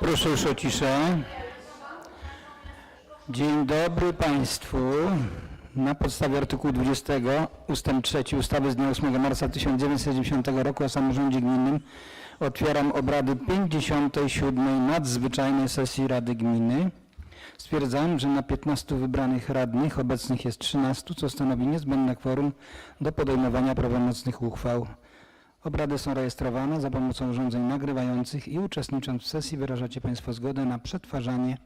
Proszę już o ciszę. Dzień dobry Państwu. Na podstawie artykułu 20 ustęp 3 ustawy z dnia 8 marca 1990 roku o samorządzie gminnym otwieram obrady 57. nadzwyczajnej sesji Rady Gminy. Stwierdzam, że na 15 wybranych radnych obecnych jest 13, co stanowi niezbędne kworum do podejmowania prawomocnych uchwał. Obrady są rejestrowane za pomocą urządzeń nagrywających i uczestnicząc w sesji wyrażacie Państwo zgodę na przetwarzanie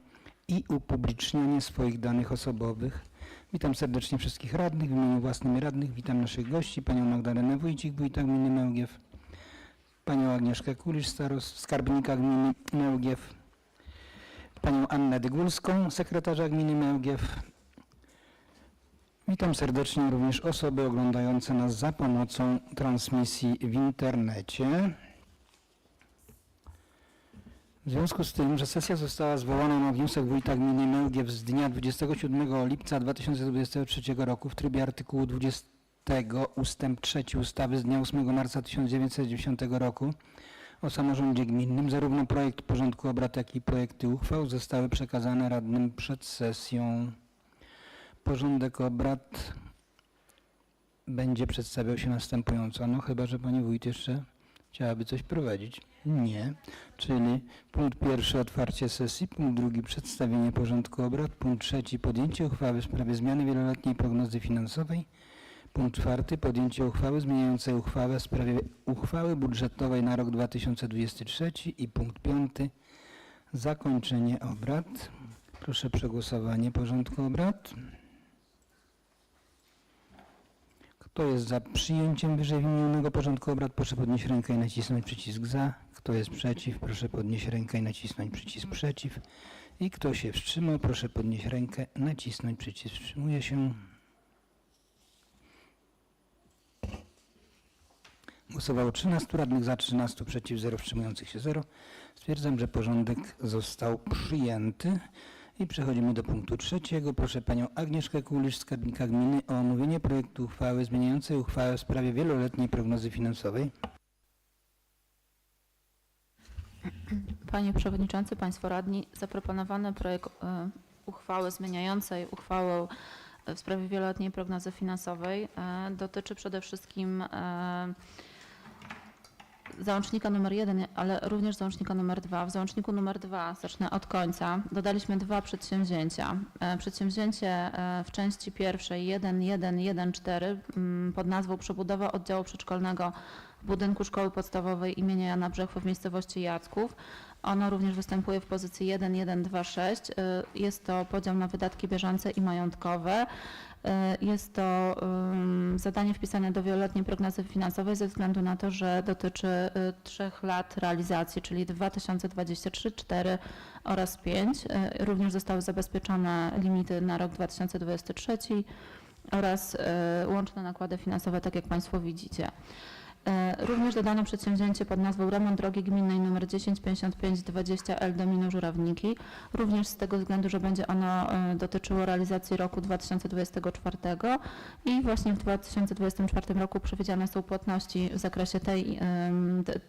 i upublicznianie swoich danych osobowych. Witam serdecznie wszystkich radnych. W imieniu własnym radnych witam naszych gości, panią Magdalenę Wójcik, wójta gminy Mełgiew, panią Agnieszkę Kulisz, staros, skarbnika gminy Mełgiew, panią Annę Dygulską, sekretarza gminy Mełgiew. Witam serdecznie również osoby oglądające nas za pomocą transmisji w internecie. W związku z tym, że sesja została zwołana na wniosek wójta gminy Mełgiew z dnia 27 lipca 2023 roku w trybie artykułu 20 ustęp 3 ustawy z dnia 8 marca 1990 roku o samorządzie gminnym, zarówno projekt porządku obrad, jak i projekty uchwał zostały przekazane radnym przed sesją. Porządek obrad będzie przedstawiał się następująco. No chyba, że pani wójt jeszcze chciałaby coś prowadzić. Nie. Czyli punkt pierwszy otwarcie sesji, punkt drugi przedstawienie porządku obrad, punkt trzeci podjęcie uchwały w sprawie zmiany wieloletniej prognozy finansowej, punkt czwarty podjęcie uchwały zmieniającej uchwałę w sprawie uchwały budżetowej na rok 2023 i punkt piąty zakończenie obrad. Proszę przegłosowanie porządku obrad. Kto jest za przyjęciem wyżej wymienionego porządku obrad, proszę podnieść rękę i nacisnąć przycisk za. Kto jest przeciw, proszę podnieść rękę i nacisnąć przycisk przeciw. I kto się wstrzymał, proszę podnieść rękę, nacisnąć przycisk wstrzymuje się. Głosowało 13 radnych za, 13 przeciw, 0 wstrzymujących się 0. Stwierdzam, że porządek został przyjęty. I przechodzimy do punktu trzeciego. Proszę panią Agnieszkę Kulisz, skarbnika gminy o omówienie projektu uchwały zmieniającej uchwałę w sprawie wieloletniej prognozy finansowej. Panie Przewodniczący, Państwo Radni, zaproponowany projekt e, uchwały zmieniającej uchwałę w sprawie wieloletniej prognozy finansowej e, dotyczy przede wszystkim e, załącznika numer jeden, ale również załącznika numer dwa. W załączniku numer dwa, zacznę od końca, dodaliśmy dwa przedsięwzięcia. E, Przedsięwzięcie e, w części pierwszej 1114 mm, pod nazwą przebudowa oddziału przedszkolnego w budynku Szkoły Podstawowej imienia Jana Brzechwy w miejscowości Jacków. Ono również występuje w pozycji 1126. Y, Jest to podział na wydatki bieżące i majątkowe. Y, Jest to zadanie wpisane do wieloletniej prognozy finansowej ze względu na to, że dotyczy y, trzech lat realizacji, czyli 2023, 4 oraz 5. Y, Również zostały zabezpieczone limity na rok 2023 oraz y, łączne nakłady finansowe, tak jak Państwo widzicie. E, Również dodano przedsięwzięcie pod nazwą Remont drogi gminnej nr 105520L do Minu Żurawniki. Również z tego względu, że będzie ono e, dotyczyło realizacji roku 2024 i właśnie w 2024 roku przewidziane są płatności w zakresie tej,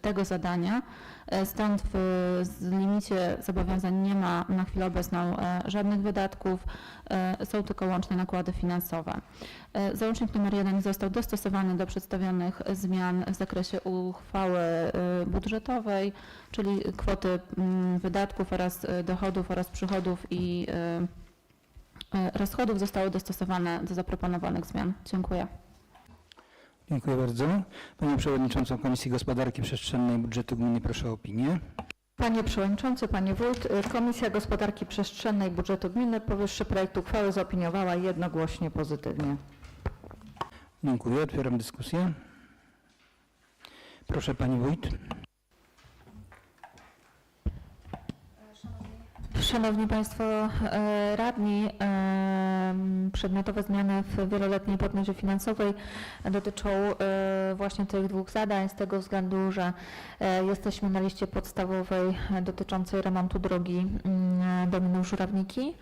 tego zadania. E, Stąd w limicie zobowiązań nie ma na chwilę obecną żadnych wydatków, są tylko łączne nakłady finansowe. E, Załącznik nr 1 został dostosowany do przedstawionych zmian w zakresie uchwały e, budżetowej, czyli kwoty mm, wydatków oraz e, dochodów oraz przychodów i e, e, rozchodów zostały dostosowane do zaproponowanych zmian. Dziękuję. Dziękuję bardzo. Panią Przewodniczącą Komisji Gospodarki Przestrzennej i Budżetu Gminy proszę o opinię. Panie Przewodniczący, Panie Wójt, y, Komisja Gospodarki Przestrzennej i Budżetu Gminy powyższy projekt uchwały zaopiniowała jednogłośnie pozytywnie. Dziękuję. Otwieram dyskusję. Proszę pani wójt. Szanowni Państwo e, Radni, e, przedmiotowe zmiany w wieloletniej prognozie finansowej dotyczą e, właśnie tych dwóch zadań, z tego względu, że jesteśmy na liście podstawowej dotyczącej remontu drogi mm, do Minów Żurawniki.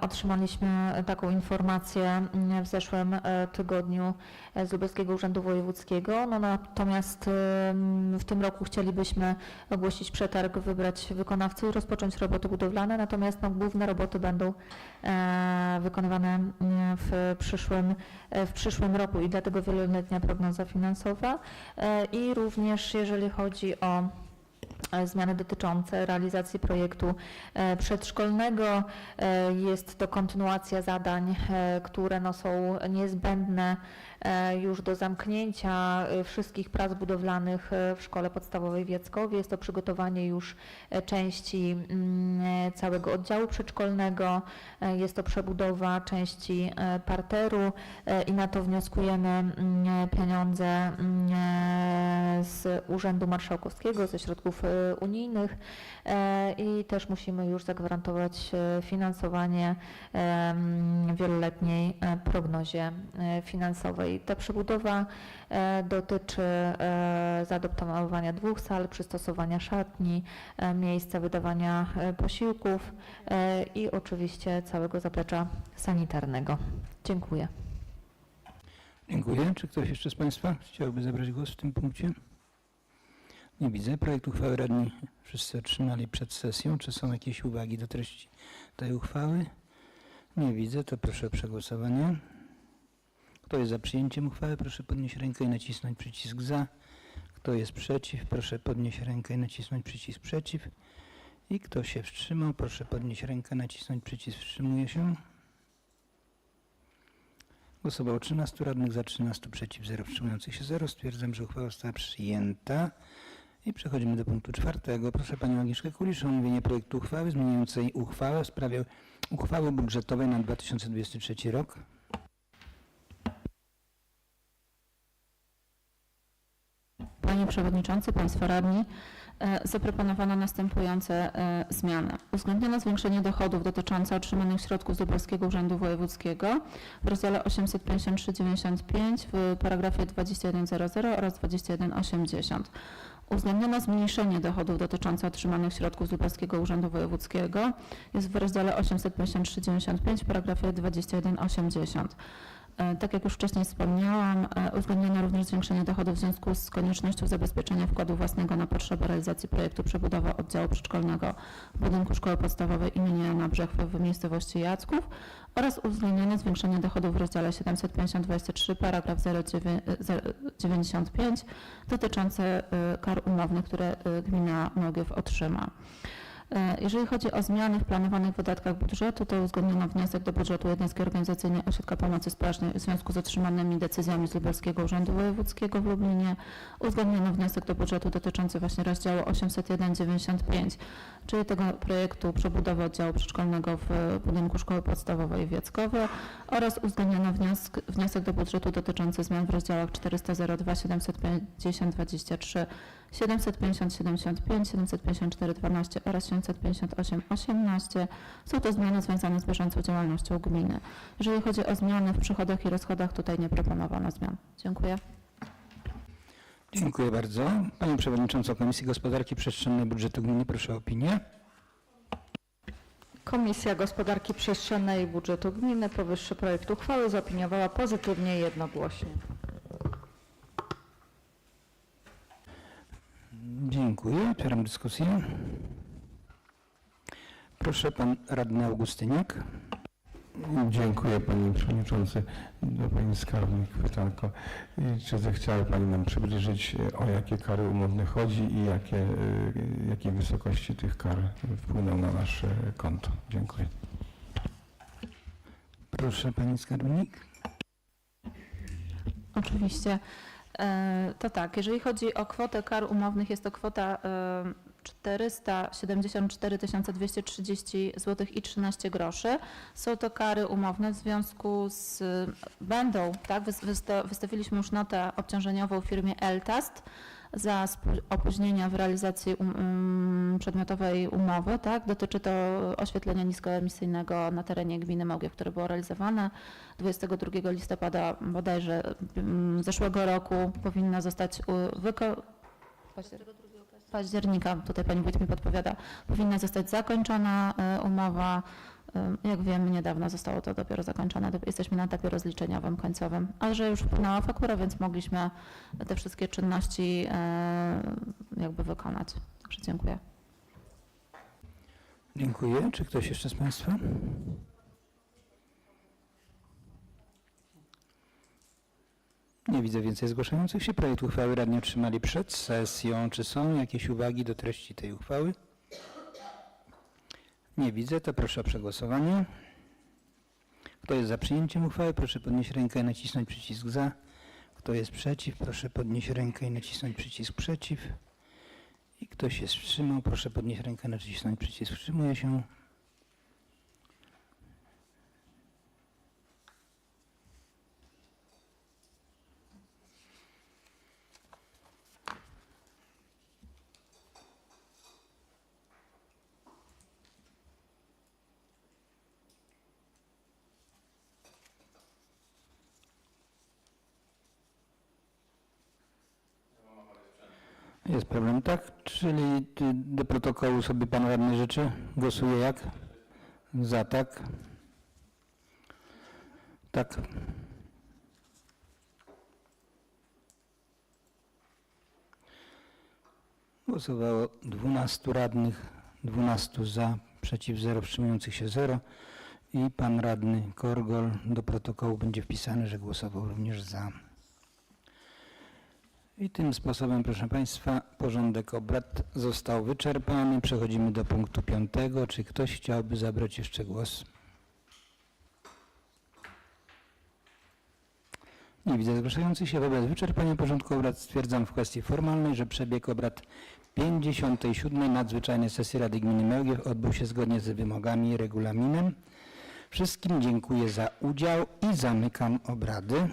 Otrzymaliśmy taką informację mm, w zeszłym tygodniu z Lubelskiego Urzędu Wojewódzkiego. No natomiast w tym roku chcielibyśmy ogłosić przetarg, wybrać wykonawcę i rozpocząć roboty budowlane, natomiast no, główne roboty będą e, wykonywane mm, w przyszłym, e, w przyszłym roku i dlatego wieloletnia prognoza finansowa e, i również jeżeli chodzi o zmiany dotyczące realizacji projektu przedszkolnego. Jest to kontynuacja zadań, które no, są niezbędne już do zamknięcia e, wszystkich prac budowlanych e, w Szkole Podstawowej w Jackowie. Jest to przygotowanie już e, części mm, e, całego oddziału przedszkolnego, e, jest to przebudowa części e, parteru e, i na to wnioskujemy mm, pieniądze mm, e, z Urzędu Marszałkowskiego, ze środków e, unijnych. E, i też musimy już zagwarantować e, finansowanie wieloletniej e, prognozie e, finansowej. Ta przebudowa e, dotyczy e, zaadoptowania dwóch sal, przystosowania szatni, e, miejsca wydawania posiłków i oczywiście całego zaplecza sanitarnego. Dziękuję. Dziękuję. Czy ktoś jeszcze z Państwa chciałby zabrać głos w tym punkcie? Nie widzę. Projekt uchwały radni wszyscy otrzymali przed sesją. Czy są jakieś uwagi do treści tej uchwały? Nie widzę. To proszę o przegłosowanie. Kto jest za przyjęciem uchwały? Proszę podnieść rękę i nacisnąć przycisk za. Kto jest przeciw? Proszę podnieść rękę i nacisnąć przycisk przeciw. I kto się wstrzymał? Proszę podnieść rękę, nacisnąć przycisk wstrzymuje się. Głosowało 13 radnych, za 13 przeciw, 0 wstrzymujących się 0. Stwierdzam, że uchwała została przyjęta. I przechodzimy do punktu czwartego. Proszę Panią Agnieszkę Kulisz o omówienie projektu uchwały zmieniającej uchwałę w sprawie uchwały budżetowej na 2023 rok. Panie Przewodniczący, Państwo Radni, e, zaproponowano następujące e, zmiany. Uwzględniono zwiększenie dochodów dotyczące otrzymanych środków z Lubelskiego Urzędu Wojewódzkiego w rozdziale 853,95 w paragrafie 2100 oraz 2180. Uwzględniono zmniejszenie dochodów dotyczące otrzymanych środków z Lubelskiego Urzędu Wojewódzkiego jest w rozdziale 853,95 w paragrafie 2180. E, Tak jak już wcześniej wspomniałam, e, uwzględniono również zwiększenie dochodów w związku z koniecznością zabezpieczenia wkładu własnego na potrzeby realizacji projektu przebudowy oddziału przedszkolnego budynku Szkoły Podstawowej im. Jana Brzechwy w miejscowości Jacków oraz uwzględnione zwiększenie dochodów w rozdziale 750-23 paragraf 095 dotyczące e, kar umownych, które gmina Nogiew otrzyma. E, Jeżeli chodzi o zmiany w planowanych wydatkach budżetu, to uzgodniono wniosek do budżetu jednostki organizacyjnej Ośrodka Pomocy Społecznej w związku z otrzymanymi decyzjami z Lubelskiego Urzędu Wojewódzkiego w Lublinie. Uzgodniono wniosek do budżetu dotyczący właśnie rozdziału 801-95, czyli tego projektu przebudowy oddziału przedszkolnego w budynku Szkoły Podstawowej w Jackowie oraz uwzględniono wniosek, wniosek do budżetu dotyczący zmian w rozdziałach 402, 750, 23, 750, 75, 754, 12 oraz 758, 18. Są to zmiany związane z bieżącą działalnością gminy. Jeżeli chodzi o zmiany w przychodach i rozchodach, tutaj nie proponowano zmian. Dziękuję. Dziękuję bardzo. Panią Przewodniczącą Komisji Gospodarki Przestrzennej Budżetu Gminy proszę o opinię. Komisja Gospodarki Przestrzennej i Budżetu Gminy powyższy projekt uchwały zaopiniowała pozytywnie i jednogłośnie. Dziękuję. Otwieram dyskusję. Proszę Pan Radny Augustyniak. Dziękuję Panie Przewodniczący. Do Pani Skarbnik pytanko. Czy zechciałaby Pani nam przybliżyć, e, o jakie kary umowne chodzi i jakie, e, jakiej wysokości tych kar wpłyną na nasze konto? Dziękuję. Proszę Pani Skarbnik. Oczywiście. E, To tak, jeżeli chodzi o kwotę kar umownych, jest to kwota 474 230 zł i 13 groszy. Są to kary umowne w związku z, będą, tak, wys- wysta- wystawiliśmy już notę obciążeniową firmie Eltast za opóźnienia w realizacji um, um, przedmiotowej umowy, tak? Dotyczy to oświetlenia niskoemisyjnego na terenie gminy Małgiew, które było realizowane. 22 listopada bodajże mm, zeszłego roku powinna zostać u- wyko... października, tutaj pani wójt mi podpowiada, powinna zostać zakończona y, umowa. Y, Jak wiemy, niedawno zostało to dopiero zakończone. Jesteśmy na etapie rozliczeniowym, końcowym, ale że już wpłynęła faktura, więc mogliśmy te wszystkie czynności y, jakby wykonać. Także dziękuję. Dziękuję. Czy ktoś jeszcze z Państwa? Nie widzę więcej zgłaszających się. Projekt uchwały radni otrzymali przed sesją. Czy są jakieś uwagi do treści tej uchwały? Nie widzę, to proszę o przegłosowanie. Kto jest za przyjęciem uchwały, proszę podnieść rękę i nacisnąć przycisk za. Kto jest przeciw, proszę podnieść rękę i nacisnąć przycisk przeciw. I ktoś się wstrzymał, proszę podnieść rękę i nacisnąć przycisk wstrzymuje się. Jest problem, tak? Czyli do protokołu sobie pan radny życzy? Głosuje jak? Za, tak? Tak. Głosowało 12 radnych, 12 za, przeciw 0, wstrzymujących się 0. I pan radny Korgol do protokołu będzie wpisany, że głosował również za. I tym sposobem, proszę Państwa, porządek obrad został wyczerpany. Przechodzimy do punktu piątego. Czy ktoś chciałby zabrać jeszcze głos? Nie widzę zgłaszających się. Wobec wyczerpania porządku obrad stwierdzam w kwestii formalnej, że przebieg obrad 57. nadzwyczajnej sesji Rady Gminy Mełgiew odbył się zgodnie z wymogami i regulaminem. Wszystkim dziękuję za udział i zamykam obrady.